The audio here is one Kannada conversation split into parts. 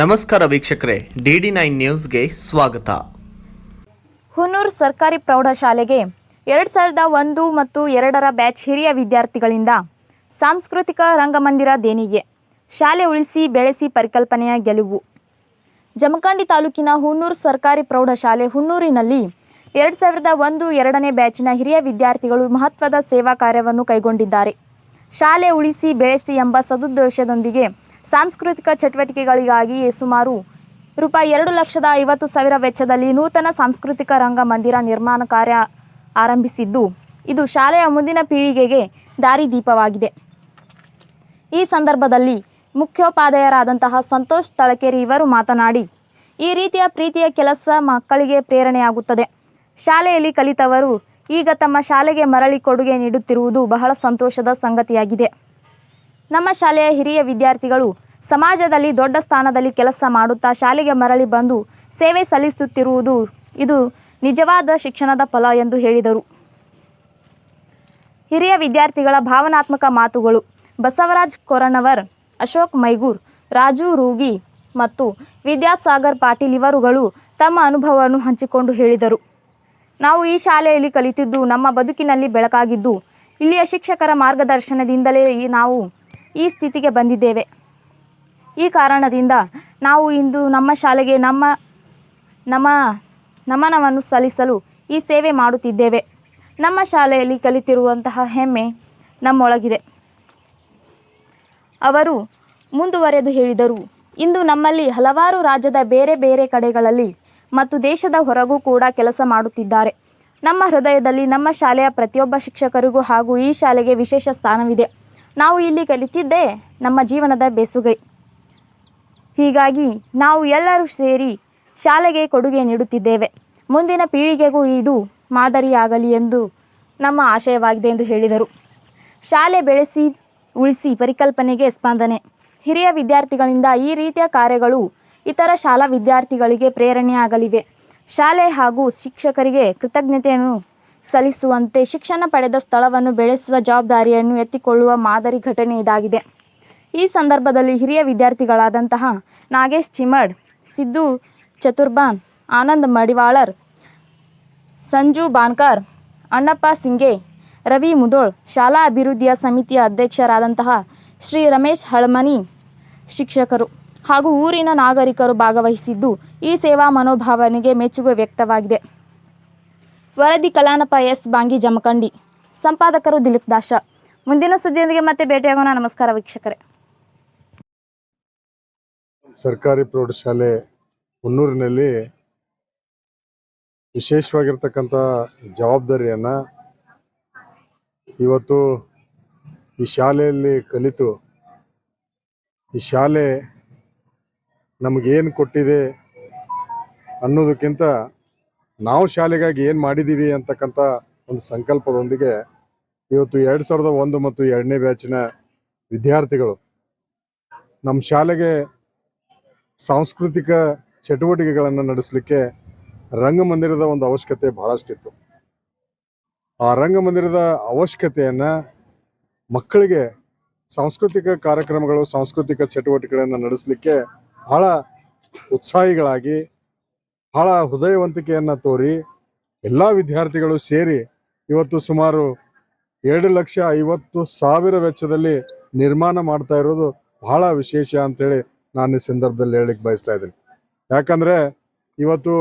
ನಮಸ್ಕಾರ ವೀಕ್ಷಕರೇ, ಡಿ ಡಿ ನೈನ್ ನ್ಯೂಸ್ಗೆ ಸ್ವಾಗತ. ಹುನೂರ್ ಸರ್ಕಾರಿ ಪ್ರೌಢಶಾಲೆಗೆ ಎರಡು ಸಾವಿರದ ಒಂದು ಮತ್ತು ಎರಡರ ಬ್ಯಾಚ್ ಹಿರಿಯ ವಿದ್ಯಾರ್ಥಿಗಳಿಂದ ಸಾಂಸ್ಕೃತಿಕ ರಂಗಮಂದಿರ ದೇಣಿಗೆ, ಶಾಲೆ ಉಳಿಸಿ ಬೆಳೆಸಿ ಪರಿಕಲ್ಪನೆಯ ಗೆಲುವು. ಜಮಖಂಡಿ ತಾಲೂಕಿನ ಹುನೂರ್ ಸರ್ಕಾರಿ ಪ್ರೌಢಶಾಲೆ ಹುನ್ನೂರಿನಲ್ಲಿ ಎರಡು ಸಾವಿರದ ಒಂದು ಎರಡನೇ ಬ್ಯಾಚಿನ ಹಿರಿಯ ವಿದ್ಯಾರ್ಥಿಗಳು ಮಹತ್ವದ ಸೇವಾ ಕಾರ್ಯವನ್ನು ಕೈಗೊಂಡಿದ್ದಾರೆ. ಶಾಲೆ ಉಳಿಸಿ ಬೆಳೆಸಿ ಎಂಬ ಸದುದ್ದೇಶದೊಂದಿಗೆ ಸಾಂಸ್ಕೃತಿಕ ಚಟುವಟಿಕೆಗಳಿಗಾಗಿ ಸುಮಾರು ರೂಪಾಯಿ ಎರಡು ಲಕ್ಷದ ಐವತ್ತು ಸಾವಿರ ವೆಚ್ಚದಲ್ಲಿ ನೂತನ ಸಾಂಸ್ಕೃತಿಕ ರಂಗಮಂದಿರ ನಿರ್ಮಾಣ ಕಾರ್ಯ ಆರಂಭಿಸಿದ್ದು. ಇದು ಶಾಲೆಯ ಮುಂದಿನ ಪೀಳಿಗೆಗೆ ದಾರಿದೀಪವಾಗಿದೆ ಈ ಸಂದರ್ಭದಲ್ಲಿ ಮುಖ್ಯೋಪಾಧ್ಯಾಯರಾದಂತಹ ಸಂತೋಷ್ ತಳಕೇರಿ ಇವರು ಮಾತನಾಡಿ, ಈ ರೀತಿಯ ಪ್ರೀತಿಯ ಕೆಲಸ ಮಕ್ಕಳಿಗೆ ಪ್ರೇರಣೆಯಾಗುತ್ತದೆ. ಶಾಲೆಯಲ್ಲಿ ಕಲಿತವರು ಈಗ ತಮ್ಮ ಶಾಲೆಗೆ ಮರಳಿ ಕೊಡುಗೆ ನೀಡುತ್ತಿರುವುದು ಬಹಳ ಸಂತೋಷದ ಸಂಗತಿಯಾಗಿದೆ. ನಮ್ಮ ಶಾಲೆಯ ಹಿರಿಯ ವಿದ್ಯಾರ್ಥಿಗಳು ಸಮಾಜದಲ್ಲಿ ದೊಡ್ಡ ಸ್ಥಾನದಲ್ಲಿ ಕೆಲಸ ಮಾಡುತ್ತಾ ಶಾಲೆಗೆ ಮರಳಿ ಬಂದು ಸೇವೆ ಸಲ್ಲಿಸುತ್ತಿರುವುದು ಇದು ನಿಜವಾದ ಶಿಕ್ಷಣದ ಫಲ ಎಂದು ಹೇಳಿದರು. ಹಿರಿಯ ವಿದ್ಯಾರ್ಥಿಗಳ ಭಾವನಾತ್ಮಕ ಮಾತುಗಳು ಬಸವರಾಜ್ ಕೊರಣವರ್ ಅಶೋಕ್ ಮೈಗೂರ್, ರಾಜು ರೂಗಿ ಮತ್ತು ವಿದ್ಯಾಸಾಗರ್ ಪಾಟೀಲ್ ಇವರುಗಳು ತಮ್ಮ ಅನುಭವವನ್ನು ಹಂಚಿಕೊಂಡು ಹೇಳಿದರು. ನಾವು ಈ ಶಾಲೆಯಲ್ಲಿ ಕಲಿತಿದ್ದು ನಮ್ಮ ಬದುಕಿನಲ್ಲಿ ಬೆಳಕಾಗಿದ್ದು, ಇಲ್ಲಿಯ ಶಿಕ್ಷಕರ ಮಾರ್ಗದರ್ಶನದಿಂದಲೇ ನಾವು ಈ ಸ್ಥಿತಿಗೆ ಬಂದಿದ್ದೇವೆ. ಈ ಕಾರಣದಿಂದ ನಾವು ಇಂದು ನಮ್ಮ ಶಾಲೆಗೆ ನಮ್ಮ ನಮ್ಮ ನಮನವನ್ನು ಸಲ್ಲಿಸಲು ಈ ಸೇವೆ ಮಾಡುತ್ತಿದ್ದೇವೆ. ನಮ್ಮ ಶಾಲೆಯಲ್ಲಿ ಕಲಿತಿರುವಂತಹ ಹೆಮ್ಮೆ ನಮ್ಮೊಳಗಿದೆ. ಅವರು ಮುಂದುವರೆದು ಹೇಳಿದರು, ಇಂದು ನಮ್ಮಲ್ಲಿ ಹಲವಾರು ರಾಜ್ಯದ ಬೇರೆ ಬೇರೆ ಕಡೆಗಳಲ್ಲಿ ಮತ್ತು ದೇಶದ ಹೊರಗೂ ಕೂಡ ಕೆಲಸ ಮಾಡುತ್ತಿದ್ದಾರೆ. ನಮ್ಮ ಹೃದಯದಲ್ಲಿ ನಮ್ಮ ಶಾಲೆಯ ಪ್ರತಿಯೊಬ್ಬ ಶಿಕ್ಷಕರಿಗೂ ಹಾಗೂ ಈ ಶಾಲೆಗೆ ವಿಶೇಷ ಸ್ಥಾನವಿದೆ. ನಾವು ಇಲ್ಲಿ ಕಲಿತಿದ್ದೇ ನಮ್ಮ ಜೀವನದ ಬೇಸುಗೆ. ಹೀಗಾಗಿ ನಾವು ಎಲ್ಲರೂ ಸೇರಿ ಶಾಲೆಗೆ ಕೊಡುಗೆ ನೀಡುತ್ತಿದ್ದೇವೆ. ಮುಂದಿನ ಪೀಳಿಗೆಗೂ ಇದು ಮಾದರಿಯಾಗಲಿ ಎಂದು ನಮ್ಮ ಆಶಯವಾಗಿದೆ ಎಂದು ಹೇಳಿದರು. ಶಾಲೆ ಬೆಳೆಸಿ, ಉಳಿಸಿ ಪರಿಕಲ್ಪನೆಗೆ ಸ್ಪಂದನೆ. ಹಿರಿಯ ವಿದ್ಯಾರ್ಥಿಗಳಿಂದ ಈ ರೀತಿಯ ಕಾರ್ಯಗಳು ಇತರ ಶಾಲಾ ವಿದ್ಯಾರ್ಥಿಗಳಿಗೆ ಪ್ರೇರಣೆಯಾಗಲಿವೆ. ಶಾಲೆ ಹಾಗೂ ಶಿಕ್ಷಕರಿಗೆ ಕೃತಜ್ಞತೆಯನ್ನು ಸಲ್ಲಿಸುವಂತೆ ಶಿಕ್ಷಣ ಪಡೆದ ಸ್ಥಳವನ್ನು ಬೆಳೆಸುವ ಜವಾಬ್ದಾರಿಯನ್ನು ಎತ್ತಿಕೊಳ್ಳುವ ಮಾದರಿ ಘಟನೆ ಇದಾಗಿದೆ. ಈ ಸಂದರ್ಭದಲ್ಲಿ ಹಿರಿಯ ವಿದ್ಯಾರ್ಥಿಗಳಾದಂತಹ ನಾಗೇಶ್ ಚಿಮಡ್, ಸಿದ್ದು ಚತುರ್ಬಾನ್ ಆನಂದ್ ಮಡಿವಾಳರ್, ಸಂಜು ಬಾನ್ಕರ್, ಅಣ್ಣಪ್ಪ ಸಿಂಗೆ, ರವಿ ಮುದೋಳ್, ಶಾಲಾ ಅಭಿವೃದ್ಧಿಯ ಸಮಿತಿಯ ಅಧ್ಯಕ್ಷರಾದಂತಹ ಶ್ರೀ ರಮೇಶ್ ಹಳಮನಿ ಶಿಕ್ಷಕರು ಹಾಗೂ ಊರಿನ ನಾಗರಿಕರು ಭಾಗವಹಿಸಿದ್ದು ಈ ಸೇವಾ ಮನೋಭಾವನೆಗೆ ಮೆಚ್ಚುಗೆ ವ್ಯಕ್ತವಾಗಿದೆ. ವರದಿ ಕಲಾನಪ ಎಸ್ ಬಾಂಗಿ ಜಮಖಂಡಿ. ಸಂಪಾದಕರು ದಿಲೀಪ್ ದಾಶ. ಮುಂದಿನ ಸುದ್ದಿಯೊಂದಿಗೆ ಮತ್ತೆ ಭೇಟಿಯಾಗೋಣ. ನಮಸ್ಕಾರ ವೀಕ್ಷಕರೇ. ಸರ್ಕಾರಿ ಪ್ರೌಢಶಾಲೆ ಮುನ್ನೂರಿನಲ್ಲಿ ವಿಶೇಷವಾಗಿರ್ತಕ್ಕಂಥ ಜವಾಬ್ದಾರಿಯನ್ನ ಇವತ್ತು ಈ ಶಾಲೆಯಲ್ಲಿ ಕಲಿತು ಈ ಶಾಲೆ ನಮಗೇನು ಕೊಟ್ಟಿದೆ ಅನ್ನೋದಕ್ಕಿಂತ ನಾವು ಶಾಲೆಗಾಗಿ ಏನು ಮಾಡಿದ್ದೀವಿ ಅಂತಕ್ಕಂಥ ಒಂದು ಸಂಕಲ್ಪದೊಂದಿಗೆ ಇವತ್ತು ಎರಡು ಸಾವಿರದ ಒಂದು ಮತ್ತು ಎರಡನೇ ಬ್ಯಾಚಿನ ವಿದ್ಯಾರ್ಥಿಗಳು ನಮ್ಮ ಶಾಲೆಗೆ ಸಾಂಸ್ಕೃತಿಕ ಚಟುವಟಿಕೆಗಳನ್ನು ನಡೆಸಲಿಕ್ಕೆ ರಂಗಮಂದಿರದ ಒಂದು ಅವಶ್ಯಕತೆ ಬಹಳಷ್ಟಿತ್ತು. ಆ ರಂಗಮಂದಿರದ ಅವಶ್ಯಕತೆಯನ್ನು ಮಕ್ಕಳಿಗೆ ಸಾಂಸ್ಕೃತಿಕ ಕಾರ್ಯಕ್ರಮಗಳು, ಸಾಂಸ್ಕೃತಿಕ ಚಟುವಟಿಕೆಗಳನ್ನು ನಡೆಸಲಿಕ್ಕೆ ಬಹಳ ಉತ್ಸಾಹಿಗಳಾಗಿ ಬಹಳ ಹೃದಯವಂತಿಕೆಯನ್ನು ತೋರಿ ಎಲ್ಲ ವಿದ್ಯಾರ್ಥಿಗಳು ಸೇರಿ ಇವತ್ತು ಸುಮಾರು ಎರಡು ಲಕ್ಷ ಐವತ್ತು ಸಾವಿರ ವೆಚ್ಚದಲ್ಲಿ ನಿರ್ಮಾಣ ಮಾಡ್ತಾ ಇರೋದು ಬಹಳ ವಿಶೇಷ ಅಂತೇಳಿ ನಾನು ಈ ಸಂದರ್ಭದಲ್ಲಿ ಹೇಳಲಿಕ್ಕೆ ಬಯಸ್ತಾ ಇದ್ದೀನಿ. ಯಾಕಂದ್ರೆ ಇವತ್ತು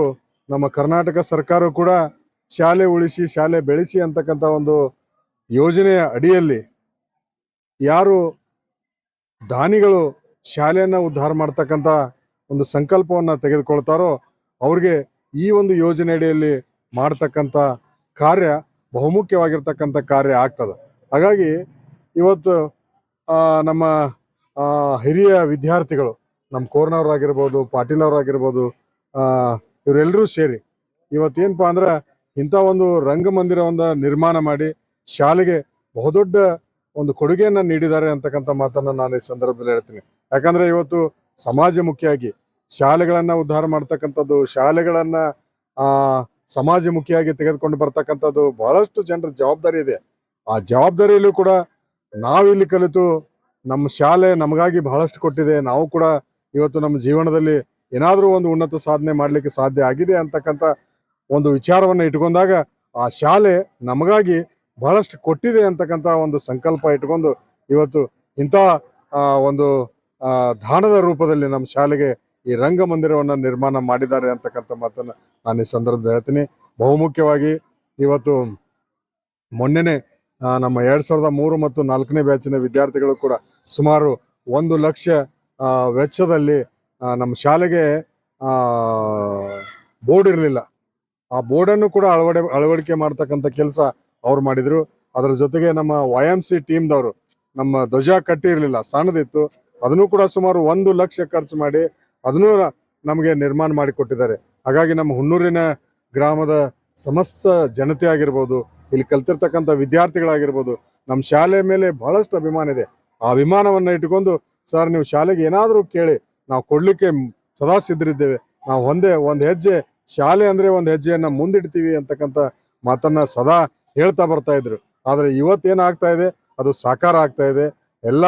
ನಮ್ಮ ಕರ್ನಾಟಕ ಸರ್ಕಾರ ಕೂಡ ಶಾಲೆ ಉಳಿಸಿ, ಶಾಲೆ ಬೆಳೆಸಿ ಅಂತಕ್ಕಂಥ ಒಂದು ಯೋಜನೆಯ ಅಡಿಯಲ್ಲಿ ಯಾರು ದಾನಿಗಳು ಶಾಲೆಯನ್ನು ಉದ್ಧಾರ ಮಾಡ್ತಕ್ಕಂಥ ಒಂದು ಸಂಕಲ್ಪವನ್ನ ತೆಗೆದುಕೊಳ್ತಾರೋ ಅವ್ರಿಗೆ ಈ ಒಂದು ಯೋಜನೆ ಅಡಿಯಲ್ಲಿ ಮಾಡ್ತಕ್ಕಂಥ ಕಾರ್ಯ ಬಹುಮುಖ್ಯವಾಗಿರ್ತಕ್ಕಂಥ ಕಾರ್ಯ ಆಗ್ತದೆ. ಹಾಗಾಗಿ ಇವತ್ತು ನಮ್ಮ ಹಿರಿಯ ವಿದ್ಯಾರ್ಥಿಗಳು, ನಮ್ಮ ಕೋರ್ನವ್ರಾಗಿರ್ಬೋದು ಪಾಟೀಲ್ ಅವರಾಗಿರ್ಬೋದು ಇವರೆಲ್ಲರೂ ಸೇರಿ ಇವತ್ತೇನಪ್ಪ ಅಂದ್ರೆ ಇಂಥ ಒಂದು ರಂಗಮಂದಿರವನ್ನ ನಿರ್ಮಾಣ ಮಾಡಿ ಶಾಲೆಗೆ ಬಹುದೊಡ್ಡ ಒಂದು ಕೊಡುಗೆಯನ್ನ ನೀಡಿದ್ದಾರೆ ಅಂತಕ್ಕಂಥ ಮಾತನ್ನ ನಾನು ಈ ಸಂದರ್ಭದಲ್ಲಿ ಹೇಳ್ತೀನಿ. ಯಾಕಂದ್ರೆ ಇವತ್ತು ಸಮಾಜಮುಖಿಯಾಗಿ ಶಾಲೆಗಳನ್ನ ಉದ್ಧಾರ ಮಾಡ್ತಕ್ಕಂಥದ್ದು, ಶಾಲೆಗಳನ್ನ, ಆ ಸಮಾಜಮುಖಿಯಾಗಿ ತೆಗೆದುಕೊಂಡು ಬರ್ತಕ್ಕಂಥದ್ದು ಬಹಳಷ್ಟು ಜನರ ಜವಾಬ್ದಾರಿ ಇದೆ. ಆ ಜವಾಬ್ದಾರಿಯಲ್ಲೂ ಕೂಡ ನಾವಿಲ್ಲಿ ಕಲಿತು ನಮ್ಮ ಶಾಲೆ ನಮಗಾಗಿ ಬಹಳಷ್ಟು ಕೊಟ್ಟಿದೆ. ನಾವು ಕೂಡ ಇವತ್ತು ನಮ್ಮ ಜೀವನದಲ್ಲಿ ಏನಾದರೂ ಒಂದು ಉನ್ನತ ಸಾಧನೆ ಮಾಡಲಿಕ್ಕೆ ಸಾಧ್ಯ ಆಗಿದೆ ಅಂತಕ್ಕಂಥ ಒಂದು ವಿಚಾರವನ್ನು ಇಟ್ಕೊಂಡಾಗ ಆ ಶಾಲೆ ನಮಗಾಗಿ ಬಹಳಷ್ಟು ಕೊಟ್ಟಿದೆ ಅಂತಕ್ಕಂಥ ಒಂದು ಸಂಕಲ್ಪ ಇಟ್ಕೊಂಡು ಇವತ್ತು ಇಂಥ ಒಂದು ದಾನದ ರೂಪದಲ್ಲಿ ನಮ್ಮ ಶಾಲೆಗೆ ಈ ರಂಗಮಂದಿರವನ್ನು ನಿರ್ಮಾಣ ಮಾಡಿದ್ದಾರೆ ಅಂತಕ್ಕಂಥ ಮಾತನ್ನು ನಾನು ಈ ಸಂದರ್ಭದಲ್ಲಿ ಹೇಳ್ತೀನಿ. ಬಹುಮುಖ್ಯವಾಗಿ ಇವತ್ತು ಮೊನ್ನೆನೆ ನಮ್ಮ ಎರಡ್ ಸಾವಿರದ ಮೂರು ಮತ್ತು ನಾಲ್ಕನೇ ಬ್ಯಾಚಿನ ವಿದ್ಯಾರ್ಥಿಗಳು ಕೂಡ ಸುಮಾರು ಒಂದು ಲಕ್ಷ ವೆಚ್ಚದಲ್ಲಿ ನಮ್ಮ ಶಾಲೆಗೆ ಬೋರ್ಡ್ ಇರಲಿಲ್ಲ. ಆ ಬೋರ್ಡನ್ನು ಕೂಡ ಅಳವಡೆ, ಅಳವಡಿಕೆ ಮಾಡ್ತಕ್ಕಂಥ ಕೆಲಸ ಅವ್ರು ಮಾಡಿದ್ರು. ಅದರ ಜೊತೆಗೆ ನಮ್ಮ ವೈ ಎಂ ಸಿ ಟೀಮ್ದವರು ನಮ್ಮ ಧ್ವಜ ಕಟ್ಟಿ ಇರಲಿಲ್ಲ, ಸಣ್ಣದಿತ್ತು. ಅದನ್ನು ಕೂಡ ಸುಮಾರು ಒಂದು ಲಕ್ಷ ಖರ್ಚು ಮಾಡಿ ಅದನ್ನು ನಮಗೆ ನಿರ್ಮಾಣ ಮಾಡಿಕೊಟ್ಟಿದ್ದಾರೆ ಹಾಗಾಗಿ ನಮ್ಮ ಹುಣ್ಣೂರಿನ ಗ್ರಾಮದ ಸಮಸ್ತ ಜನತೆ ಆಗಿರ್ಬೋದು, ಇಲ್ಲಿ ಕಲ್ತಿರ್ತಕ್ಕಂಥ ವಿದ್ಯಾರ್ಥಿಗಳಾಗಿರ್ಬೋದು, ನಮ್ಮ ಶಾಲೆ ಮೇಲೆ ಬಹಳಷ್ಟು ಅಭಿಮಾನ ಇದೆ. ಆ ಅಭಿಮಾನವನ್ನು ಇಟ್ಟುಕೊಂಡು, ಸರ್, ನೀವು ಶಾಲೆಗೆ ಏನಾದರೂ ಕೇಳಿ, ನಾವು ಕೊಡಲಿಕ್ಕೆ ಸದಾ ಸಿದ್ಧರಿದ್ದೇವೆ. ನಾವು ಒಂದೇ, ಒಂದು ಹೆಜ್ಜೆ, ಶಾಲೆ ಅಂದರೆ ಒಂದು ಹೆಜ್ಜೆಯನ್ನು ಮುಂದಿಡ್ತೀವಿ ಅಂತಕ್ಕಂಥ ಮಾತನ್ನು ಸದಾ ಹೇಳ್ತಾ ಬರ್ತಾ ಇದ್ರು. ಆದರೆ ಇವತ್ತೇನಾಗ್ತಾ ಇದೆ? ಅದು ಸಾಕಾರ ಆಗ್ತಾ ಇದೆ. ಎಲ್ಲ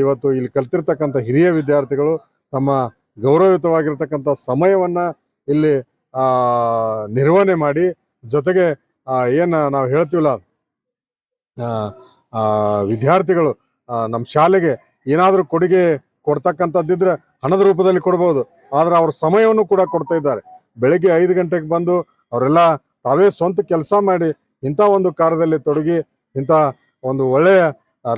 ಇವತ್ತು ಇಲ್ಲಿ ಕಲ್ತಿರ್ತಕ್ಕಂಥ ಹಿರಿಯ ವಿದ್ಯಾರ್ಥಿಗಳು ತಮ್ಮ ಗೌರವಯುತವಾಗಿರ್ತಕ್ಕಂಥ ಸಮಯವನ್ನು ಇಲ್ಲಿ ನಿರ್ವಹಣೆ ಮಾಡಿ, ಜೊತೆಗೆ ಏನು ನಾವು ಹೇಳ್ತೀವಲ್ಲ ವಿದ್ಯಾರ್ಥಿಗಳು ನಮ್ಮ ಶಾಲೆಗೆ ಏನಾದರೂ ಕೊಡುಗೆ ಕೊಡ್ತಕ್ಕಂಥದ್ದಿದ್ರೆ ಹಣದ ರೂಪದಲ್ಲಿ ಕೊಡ್ಬೋದು. ಆದರೆ ಅವ್ರ ಸಮಯವನ್ನು ಕೂಡ ಕೊಡ್ತಾ ಇದ್ದಾರೆ. ಬೆಳಗ್ಗೆ ಐದು ಗಂಟೆಗೆ ಬಂದು ಅವರೆಲ್ಲ ತಾವೇ ಸ್ವಂತ ಕೆಲಸ ಮಾಡಿ ಇಂಥ ಒಂದು ಕಾರ್ಯದಲ್ಲಿ ತೊಡಗಿ ಇಂಥ ಒಂದು ಒಳ್ಳೆಯ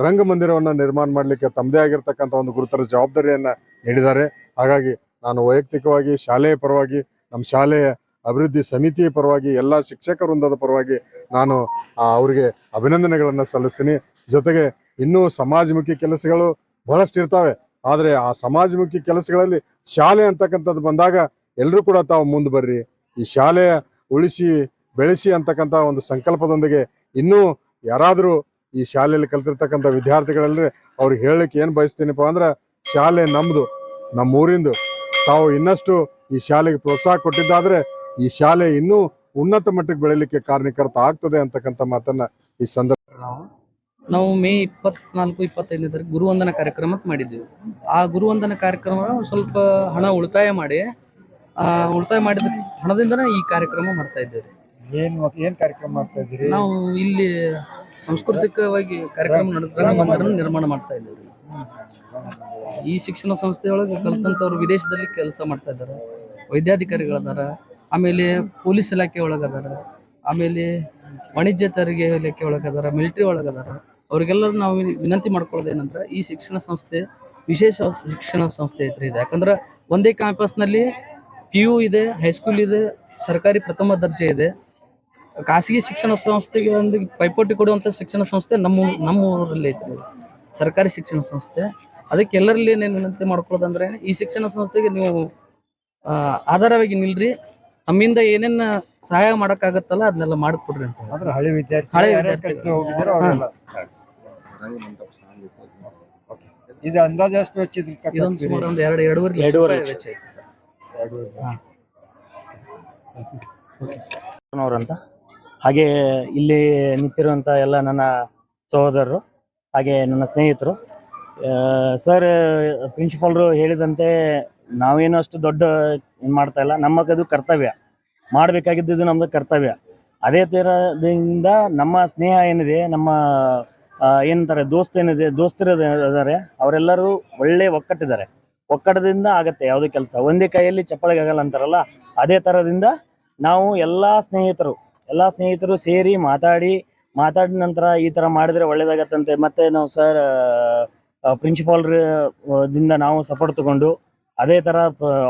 ರಂಗಮಂದಿರವನ್ನ ನಿರ್ಮಾಣ ಮಾಡಲಿಕ್ಕೆ ತಮ್ಮದೇ ಆಗಿರ್ತಕ್ಕಂಥ ಒಂದು ಗುರುತರ ಜವಾಬ್ದಾರಿಯನ್ನು ನೀಡಿದ್ದಾರೆ. ಹಾಗಾಗಿ ನಾನು ವೈಯಕ್ತಿಕವಾಗಿ ಶಾಲೆಯ ಪರವಾಗಿ, ನಮ್ಮ ಶಾಲೆಯ ಅಭಿವೃದ್ಧಿ ಸಮಿತಿಯ ಪರವಾಗಿ, ಎಲ್ಲ ಶಿಕ್ಷಕ ವೃಂದದ ಪರವಾಗಿ ನಾನು ಅವರಿಗೆ ಅಭಿನಂದನೆಗಳನ್ನು ಸಲ್ಲಿಸ್ತೀನಿ. ಜೊತೆಗೆ ಇನ್ನೂ ಸಮಾಜಮುಖಿ ಕೆಲಸಗಳು ಬಹಳಷ್ಟು ಇರ್ತಾವೆ. ಆದರೆ ಆ ಸಮಾಜಮುಖಿ ಕೆಲಸಗಳಲ್ಲಿ ಶಾಲೆ ಅಂತಕ್ಕಂಥದ್ದು ಬಂದಾಗ ಎಲ್ಲರೂ ಕೂಡ ತಾವು ಮುಂದೆ ಬರ್ರಿ. ಈ ಶಾಲೆಯ ಉಳಿಸಿ, ಬೆಳೆಸಿ ಅಂತಕ್ಕಂಥ ಒಂದು ಸಂಕಲ್ಪದೊಂದಿಗೆ ಇನ್ನೂ ಯಾರಾದರೂ ಈ ಶಾಲೆಯಲ್ಲಿ ಕಲ್ತಿರ್ತಕ್ಕಂಥ ವಿದ್ಯಾರ್ಥಿಗಳಲ್ಲಿ ಅವ್ರಿಗೆ ಹೇಳಲಿಕ್ಕೆ ಏನು ಬಯಸ್ತೀನಪ್ಪ ಅಂದ್ರೆ ಶಾಲೆ ನಮ್ದು. ನಮ್ಮ ಊರಿಂದು ತಾವು ಇನ್ನಷ್ಟು ಈ ಶಾಲೆಗೆ ಪ್ರೋತ್ಸಾಹ ಕೊಟ್ಟಿದ್ದಾದ್ರೆ ಈ ಶಾಲೆ ಇನ್ನೂ ಉನ್ನತ ಮಟ್ಟಕ್ಕೆ ಬೆಳೀಲಿಕ್ಕೆ ಕಾರಣೀಕರ್ತ ಆಗ್ತದೆ ಅಂತಕ್ಕಂಥ ಮಾತನ್ನ ಈ ಸಂದರ್ಭ ನಾವು ನಾವು ಮೇ ಇಪ್ಪತ್ನಾಲ್ಕು ಇಪ್ಪತ್ತೈದನೇ ತಾರೀಕು ಗುರುವಂದನ ಕಾರ್ಯಕ್ರಮ ಅಂತ ಮಾಡಿದ್ವಿ ಆ ಗುರುವಂದನ ಕಾರ್ಯಕ್ರಮ ಸ್ವಲ್ಪ ಹಣ ಉಳಿತಾಯ ಮಾಡಿ ಆ ಉಳಿತಾಯ ಮಾಡಿದ ಹಣದಿಂದನೇ ಈ ಕಾರ್ಯಕ್ರಮ ಮಾಡ್ತಾ ಇದ್ದೇವೆ. ಏನು ಏನು ಕಾರ್ಯಕ್ರಮ ಮಾಡ್ತಾ ಇದ್ದೀರಿ? ನಾವು ಇಲ್ಲಿ ಸಾಂಸ್ಕೃತಿಕವಾಗಿ ಕಾರ್ಯಕ್ರಮ ನಡೆದ ರಂಗಮಂದಿರನ ನಿರ್ಮಾಣ ಮಾಡ್ತಾ ಇದ್ದೇವೆ. ಈ ಶಿಕ್ಷಣ ಸಂಸ್ಥೆಯೊಳಗೆ ಕಲ್ತಂಥವ್ರು ವಿದೇಶದಲ್ಲಿ ಕೆಲಸ ಮಾಡ್ತಾ ಇದ್ದಾರೆ. ವೈದ್ಯಾಧಿಕಾರಿಗಳದಾರ, ಆಮೇಲೆ ಪೊಲೀಸ್ ಇಲಾಖೆ ಒಳಗದಾರ, ಆಮೇಲೆ ವಾಣಿಜ್ಯ ತೆರಿಗೆ ಇಲಾಖೆ ಒಳಗದಾರ, ಮಿಲಿಟ್ರಿ ಒಳಗದಾರ. ಅವ್ರಿಗೆಲ್ಲರೂ ನಾವು ವಿನಂತಿ ಏನಂದ್ರೆ ಈ ಶಿಕ್ಷಣ ಸಂಸ್ಥೆ ವಿಶೇಷ ಶಿಕ್ಷಣ ಸಂಸ್ಥೆ ಐತ್ರಿ ಇದೆ. ಯಾಕಂದ್ರೆ ಒಂದೇ ಕ್ಯಾಂಪಸ್ನಲ್ಲಿ ಪಿ ಯು ಇದೆ ಹೈಸ್ಕೂಲ್ ಇದೆ, ಸರ್ಕಾರಿ ಪ್ರಥಮ ದರ್ಜೆ ಇದೆ. ಖಾಸಗಿ ಶಿಕ್ಷಣ ಸಂಸ್ಥೆಗೆ ಒಂದು ಪೈಪೋಟಿ ಕೊಡುವಂಥ ಶಿಕ್ಷಣ ಸಂಸ್ಥೆ ನಮ್ಮ ನಮ್ಮ ಊರಲ್ಲಿ ಐತ್ರಿ ಸರ್ಕಾರಿ ಶಿಕ್ಷಣ ಸಂಸ್ಥೆ. ಅದಕ್ಕೆ ಎಲ್ಲರಲ್ಲಿ ಏನೇನು ವಿನಂತಿ ಮಾಡ್ಕೊಳ್ಳೋದಂದ್ರೆ ಈ ಶಿಕ್ಷಣ ಸಂಸ್ಥೆಗೆ ನೀವು ಆ, ಆಧಾರವಾಗಿ ನಿಲ್ರಿ. ನಮ್ಮಿಂದ ಏನೇನ ಸಹಾಯ ಮಾಡಕ್ಕಾಗತ್ತಲ್ಲ ಅದನ್ನೆಲ್ಲ ಮಾಡಿಕೊಡ್ರಿ ಅಂತ ಹೇಳಿ. ಅಂದ್ರೆ ಹಳೆ ವಿದ್ಯಾರ್ಥಿ. ಇದು ಅಂದಾಜು ಎಷ್ಟು ವೆಚ್ಚ ಇದ್ರ ಇದೊಂದು ಸುಮಾರು ಒಂದು ಎರಡು ಎರಡೂವರೆ ಲಕ್ಷ ಎರಡೂವರೆ ರೂಪಾಯಿ ವೆಚ್ಚ. ಐತಿ ಸರ್. ಎರಡೂವರೆ ಓಕೆ ಸರ್. ಅವ್ರಂತ ಹಾಗೆ ಇಲ್ಲಿ ನಿಂತಿರುವಂಥ ಎಲ್ಲ ನನ್ನ ಸಹೋದರರು ಹಾಗೆ ನನ್ನ ಸ್ನೇಹಿತರು ಸರ್, ಪ್ರಿನ್ಸಿಪಾಲ್ರು ಹೇಳಿದಂತೆ ನಾವೇನು ಅಷ್ಟು ದೊಡ್ಡ ಏನ್ ಮಾಡ್ತಾ ಇಲ್ಲ. ನಮಗದು ಕರ್ತವ್ಯ. ಮಾಡಬೇಕಾಗಿದ್ದು ನಮ್ಮದು ಕರ್ತವ್ಯ. ಅದೇ ಥರದಿಂದ ನಮ್ಮ ಸ್ನೇಹ ಏನಿದೆ, ನಮ್ಮ ಏನಂತಾರೆ, ದೋಸ್ತ ಏನಿದೆ ದೋಸ್ತರು ಇದ್ದಾರೆ ಅವರೆಲ್ಲರೂ ಒಳ್ಳೆ ಒಕ್ಕಟ್ಟಿದ್ದಾರೆ. ಒಕ್ಕಟದಿಂದ ಆಗತ್ತೆ ಯಾವುದೇ ಕೆಲಸ. ಒಂದೇ ಕೈಯಲ್ಲಿ ಚಪ್ಪಳಿಗೆ ಆಗಲ್ಲ ಅಂತಾರಲ್ಲ, ಅದೇ ಥರದಿಂದ ನಾವು ಎಲ್ಲ ಸ್ನೇಹಿತರು ಎಲ್ಲ ಸ್ನೇಹಿತರು ಸೇರಿ ಮಾತಾಡಿ, ಮಾತಾಡಿದ ನಂತರ ಈ ತರ ಮಾಡಿದ್ರೆ ಒಳ್ಳೇದಾಗತ್ತಂತೆ. ಮತ್ತೆ ನಾವು ಸರ್ ಪ್ರಿನ್ಸಿಪಾಲ್ ದಿಂದ ನಾವು ಸಪೋರ್ಟ್ ತಗೊಂಡು ಅದೇ ತರ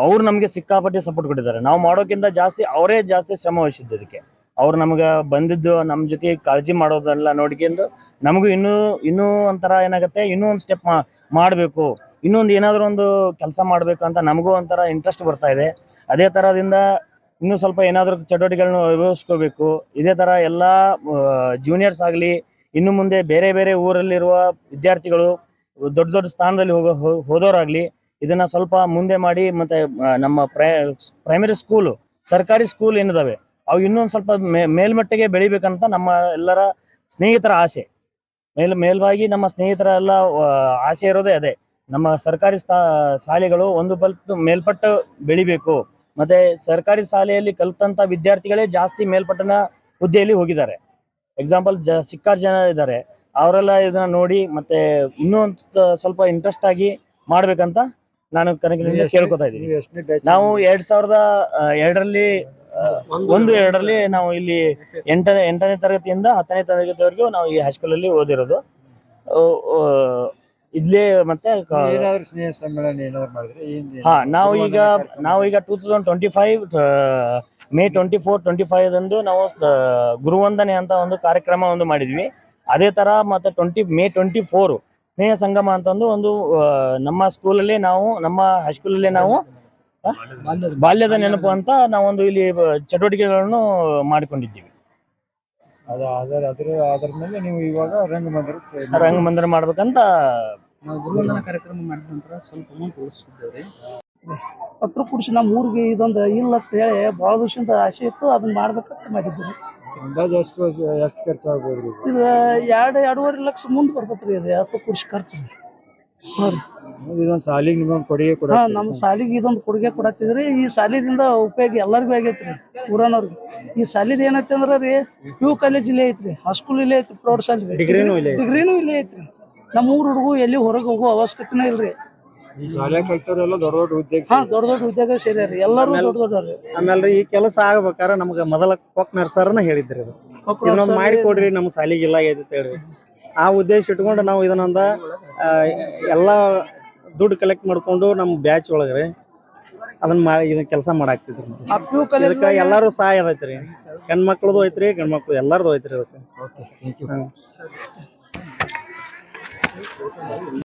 ಅವ್ರು ನಮಗೆ ಸಿಕ್ಕಾಪಟ್ಟೆ ಸಪೋರ್ಟ್ ಕೊಟ್ಟಿದ್ದಾರೆ. ನಾವು ಮಾಡೋಕ್ಕಿಂತ ಜಾಸ್ತಿ ಅವರೇ ಜಾಸ್ತಿ ಶ್ರಮ ವಹಿಸಿದ್ದು ಇದಕ್ಕೆ. ಅವ್ರು ನಮ್ಗೆ ಬಂದಿದ್ದು ನಮ್ಮ ಜೊತೆ ಕಾಳಜಿ ಮಾಡೋದೆಲ್ಲ ನೋಡ್ಕೊಂಡು ನಮಗೂ ಇನ್ನೂ ಇನ್ನೂ ಒಂಥರ ಏನಾಗುತ್ತೆ, ಇನ್ನೂ ಒಂದು ಸ್ಟೆಪ್ ಮಾಡಬೇಕು. ಇನ್ನೊಂದು ಏನಾದರೂ ಒಂದು ಕೆಲಸ ಮಾಡಬೇಕು ಅಂತ ನಮಗೂ ಒಂಥರ ಇಂಟ್ರೆಸ್ಟ್ ಬರ್ತಾ ಇದೆ. ಅದೇ ಥರದಿಂದ ಇನ್ನೂ ಸ್ವಲ್ಪ ಏನಾದರೂ ಚಟುವಟಿಕೆಗಳನ್ನ ಅನುಭವಿಸ್ಕೋಬೇಕು ಇದೇ ತರ ಎಲ್ಲ ಜೂನಿಯರ್ಸ್ ಆಗಲಿ, ಇನ್ನು ಮುಂದೆ ಬೇರೆ ಬೇರೆ ಊರಲ್ಲಿರುವ ವಿದ್ಯಾರ್ಥಿಗಳು ದೊಡ್ಡ ದೊಡ್ಡ ಸ್ಥಾನದಲ್ಲಿ ಹೋಗೋ ಹೋದವರಾಗ್ಲಿ ಇದನ್ನ ಸ್ವಲ್ಪ ಮುಂದೆ ಮಾಡಿ ಮತ್ತೆ ನಮ್ಮ ಪ್ರೈ ಪ್ರೈಮರಿ ಸ್ಕೂಲ್ ಸರ್ಕಾರಿ ಸ್ಕೂಲ್ ಏನಿದಾವೆ, ಅವು ಇನ್ನೊಂದು ಸ್ವಲ್ಪ ಮೇಲ್ಮಟ್ಟಿಗೆ ಬೆಳಿಬೇಕಂತ ನಮ್ಮ ಎಲ್ಲರ ಸ್ನೇಹಿತರ ಆಸೆ. ಮೇಲ್, ಮೇಲ್ವಾಗಿ ನಮ್ಮ ಸ್ನೇಹಿತರ ಎಲ್ಲ ಆಸೆ ಇರೋದೇ ಅದೇ. ನಮ್ಮ ಸರ್ಕಾರಿ ಶಾಲೆಗಳು ಒಂದು ಬಲ್ಪ್ ಮೇಲ್ಪಟ್ಟು ಬೆಳಿಬೇಕು. ಮತ್ತೆ ಸರ್ಕಾರಿ ಶಾಲೆಯಲ್ಲಿ ಕಲ್ತಂತ ವಿದ್ಯಾರ್ಥಿಗಳೇ ಜಾಸ್ತಿ ಮೇಲ್ಪಟ್ಟನ ಹುದ್ದೆಯಲ್ಲಿ ಹೋಗಿದ್ದಾರೆ. ಎಕ್ಸಾಂಪಲ್ ಸಿಕ್ಕಾರು ಜನ ಇದ್ದಾರೆ. ಅವರೆಲ್ಲ ಇದನ್ನ ನೋಡಿ ಮತ್ತೆ ಇನ್ನೂ ಒಂದ್ ಸ್ವಲ್ಪ ಇಂಟ್ರೆಸ್ಟ್ ಆಗಿ ಮಾಡ್ಬೇಕಂತ ನಾನು ಕನಕಿನಿಂದ ಕೇಳ್ಕೊತಾ ಇದ್ದೀನಿ. ನೀವು ಎರಡ್ ಸಾವಿರದ ಎರಡರಲ್ಲಿ ಒಂದು ಎರಡರಲ್ಲಿ ನಾವು ಇಲ್ಲಿ ಎಂಟನೇ ಎಂಟನೇ ತರಗತಿಯಿಂದ ಹತ್ತನೇ ತರಗತಿವರೆಗೂ ನಾವು ಈ ಹೈಸ್ಕೂಲ್ ಅಲ್ಲಿ ಓದಿರೋದು. ಇದ್ಲೇ ಮತ್ತೆ ಹಾ ನಾವು ಈಗ ನಾವು ಈಗ two thousand twenty five May twenty four twenty five ಅಂದು ನಾವು ಗುರುವಂದನೆ ಅಂತ ಒಂದು ಕಾರ್ಯಕ್ರಮ ಒಂದು ಮಾಡಿದ್ವಿ. ಅದೇ ತರ ಮತ್ತೆ twenty May twenty four Sneha Sangama ಅಂತ ಒಂದು ಒಂದು ನಮ್ಮ ನಮ್ಮ ಸ್ಕೂಲಲ್ಲಿ ನಾವು ನಮ್ಮ ಹೈಸ್ಕೂಲಲ್ಲಿ ನಾವು ಬಾಲ್ಯದ ನೆನಪು ಅಂತ ನಾವೊಂದು ಇಲ್ಲಿ ಚಟುವಟಿಕೆಗಳನ್ನು ಮಾಡಿಕೊಂಡಿದ್ದೀವಿ. ಅದ ಅದರ ಅದ್ರ ಅದ್ರ ಮೇಲೆ ನೀವು ಇವಾಗ ರಂಗಮಂದಿರ ರಂಗಮಂದಿರ ಮಾಡ್ಬೇಕಂತ ಕಾರ್ಯಕ್ರಮ ಮಾಡಿದ ನಂತರ ಸ್ವಲ್ಪ ಅಮೌಂಟ್ ಉಳಿಸಿದ್ದೇವೆ ಕುಡಿಸಿ ನಮ್ಮ ಊರಿಗೆ ಇದೊಂದು ಇಲ್ಲ ಅಂತ ಹೇಳಿ ಬಹಳ ದಿವಸದಿಂದ ಆಸೆ ಇತ್ತು ಅದನ್ನ ಮಾಡ್ಬೇಕಂತ ಮಾಡಿದ್ವಿ ಅಂದಾಜು ಎಷ್ಟು ಎಷ್ಟು ಖರ್ಚಾಗ್ಬೋದ್ರಿ ಇದು? ಇದು ಎರಡು ಎರಡೂವರೆ ಲಕ್ಷ ಮುಂದೆ ಬರ್ತೈತ್ರಿ ಇದು ಎರಡು ಕುಡಿಸಿ ಖರ್ಚು. ಹಾಂ ಇದೊಂದು ಸಾಲಿಗೆ ನಿಮ್ಮೊಂದು ಕೊಡುಗೆ ಕೊಡ ಹಾಂ ನಮ್ಮ ಸಾಲಿಗೆ ಇದೊಂದು ಕೊಡುಗೆ ಕೊಡತ್ತಿದ್ರಿ. ಈ ಸಾಲಿದಿಂದ ಉಪಯೋಗ ಎಲ್ಲರಿಗೂ ಆಗೈತ್ರಿ ಊರನವ್ರಿಗೆ. ಈ ಸಾಲಿದ ಏನೈತಿ ಅಂದ್ರೆ ರೀ ಪಿ ಯು ಕಾಲೇಜ್ ಇಲ್ಲೇ ಐತ್ರಿ ಹೈಸ್ಕೂಲ್ ಇಲ್ಲೇ ಐತಿ ಪ್ರೌಢಶಾಲೆ ಡಿಗ್ರಿನೂ ಇಲ್ಲೇ. ಡಿಗ್ರಿನೂ ಇಲ್ಲೇ ಐತ್ರಿ. ನಮ್ಮ ಊರ ಹುಡುಗು ಎಲ್ಲಿ ಹೊರಗೆ ಹೋಗೋ ಅವಶ್ಯಕತೆನೇ ಇಲ್ರಿ. ಈ ಶಾಲೆ ಕಲ್ತವ್ರೆಲ್ಲ ದೊಡ್ಡ ದೊಡ್ಡ ಉದ್ಯೋಗ ಹಾ ದೊಡ್ಡ ದೊಡ್ಡ ಉದ್ಯೋಗ ಸೇರ್ಯಾರಿ ಎಲ್ಲರೂ ದೊಡ್ಡ ದೊಡ್ಡವ್ರಿ ಆಮೇಲೆ ಈ ಕೆಲಸ ಆಗ್ಬೇಕಾರ ನಮ್ಗೆ ಮೊದಲ ಕೊಕ್ ನರ್ಸರ್ನ ಹೇಳಿದ್ರಿ ಇದು ಇದನ್ನೊಂದು ಮಾಡಿ ಕೊಡ್ರಿ ನಮ್ಮ ಸಾಲಿಗೆ ಇಲ್ಲ ಆಗೈತಿ ಅಂತ ಹೇಳಿ. ಆ ಉದ್ದೇಶ ಇಟ್ಕೊಂಡು ನಾವು ಇದನ್ನೊಂದ ಎಲ್ಲ ದುಡ್ಡು ಕಲೆಕ್ಟ್ ಮಾಡ್ಕೊಂಡು ನಮ್ಮ ಬ್ಯಾಚ್ ಒಳಗ್ರಿ ಅದನ್ನ ಮಾಡಿ ಇದನ್ನ ಕೆಲಸ ಮಾಡಾಕ್ತಿದ್ರು ಇದಕ್ಕ ಎಲ್ಲಾರು ಸಹಾಯ ಅದೈತ್ರಿ ಹೆಣ್ ಮಕ್ಳದು ಐತ್ರಿ ಗಂಡ್ ಮಕ್ಳು ಎಲ್ಲಾರ್ದು ಐತ್ರಿ ಅದಕ್ಕೆ